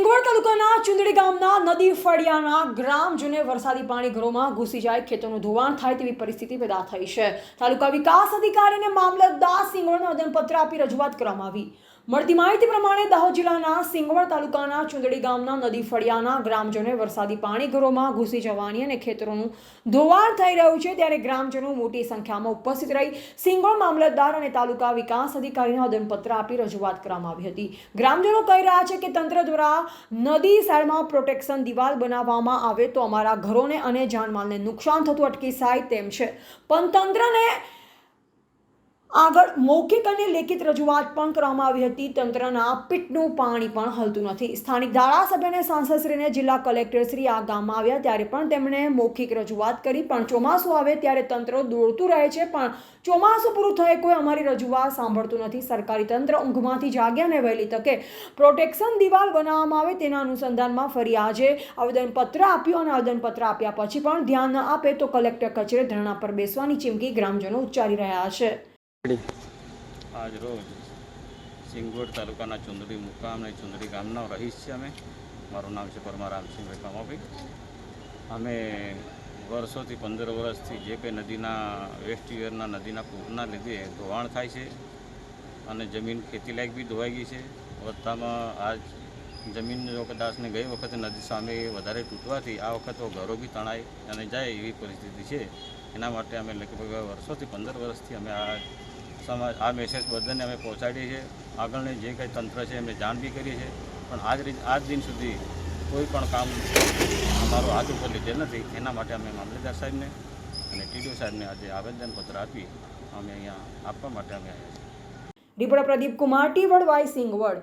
તાલુકાના ચુંદડી ગામના નદી ફળિયાના ગ્રામજનોને વરસાદી પાણી ઘરોમાં ઘૂસી જાય, ખેતરનું ધોવાણ થાય તેવી પરિસ્થિતિ પેદા થઈ છે. તાલુકા વિકાસ અધિકારીને મામલતદાર સિંગવડને આવેદનપત્ર આપી રજૂઆત કરવામાં આવી. મળતી માહિતી પ્રમાણે દાહોદ જિલ્લાના સિંગવડ તાલુકાના ચુંદડી ગામના નદી ફળિયાના ગ્રામજનોએ વરસાદી પાણી ઘરોમાં ઘૂસી જવાની અને ખેતરોનું ધોવાણ થઈ રહ્યું છે ત્યારે ગ્રામજનો મોટી સંખ્યામાં ઉપસ્થિત રહી સિંગવડ મામલતદાર અને તાલુકા વિકાસ અધિકારીને આવેદનપત્ર આપી રજૂઆત કરવામાં આવી હતી. ગ્રામજનો કહી રહ્યા છે કે તંત્ર દ્વારા નદી સાઈડમાં પ્રોટેક્શન દિવાલ બનાવવામાં આવે તો અમારા ઘરોને અને જાનમાલને નુકસાન થતું અટકી જાય તેમ છે. પણ તંત્રને આગળ મૌખિક અને લેખિત રજૂઆત પણ કરવામાં આવી હતી. તંત્રના પીઠનું પાણી પણ હલતું નથી. સ્થાનિક ધારાસભ્ય અને સાંસદશ્રીને જિલ્લા કલેક્ટરશ્રી આ ગામમાં આવ્યા ત્યારે પણ તેમણે મૌખિક રજૂઆત કરી, પણ ચોમાસું આવે ત્યારે તંત્ર દોડતું રહે છે, પણ ચોમાસું પૂરું થાય કોઈ અમારી રજૂઆત સાંભળતું નથી. સરકારી તંત્ર ઊંઘમાંથી જાગ્યા અને વહેલી તકે પ્રોટેક્શન દિવાલ બનાવવામાં આવે તેના અનુસંધાનમાં ફરી આજે આવેદનપત્ર આપ્યું અને આવેદનપત્ર આપ્યા પછી પણ ધ્યાન ન આપે તો કલેક્ટર કચેરી ધરણા પર બેસવાની ચીમકી ગ્રામજનો ઉચ્ચારી રહ્યા છે. આજ રોજ સિંગવડ તાલુકાના ચુંદડી મુકામ અને ચુંદડી ગામના રહીશ છે અમે. મારું નામ છે પરમા રામસિંહભાઈ કામાભાઈ અમે વર્ષોથી પંદર વર્ષથી જે કંઈ નદીના, વેસ્ટ યરના નદીના પૂરના લીધે ધોવાણ થાય છે અને જમીન ખેતીલાયક બી ધોવાઈ ગઈ છે. વધતામાં આજ જમીન કદાચને ગઈ વખતે નદી સામે વધારે તૂટવાથી આ વખત ઘરો બી તણાઈ અને જાય એવી પરિસ્થિતિ છે. એના માટે અમે લગભગ વર્ષોથી પંદર વર્ષથી અમે આ સમાજ આ મેસેજ બધાને અમે પહોંચાડીએ છીએ. આગળની જે કંઈ તંત્ર છે એમને જાણ બી કરીએ છીએ. પણ આજ રીત આજ દિન સુધી કોઈ પણ કામ અમારો હાથ ઉપર લીધેલ નથી. એના માટે અમે મામલેદાર સાહેબને અને ટીડીઓ સાહેબને આજે આવેદનપત્ર આપી અમે અહીંયા આપવા માટે અમે આવ્યા છીએ. દીપડા પ્રદીપ કુમાર, ટી વડ વાય સિંગવડ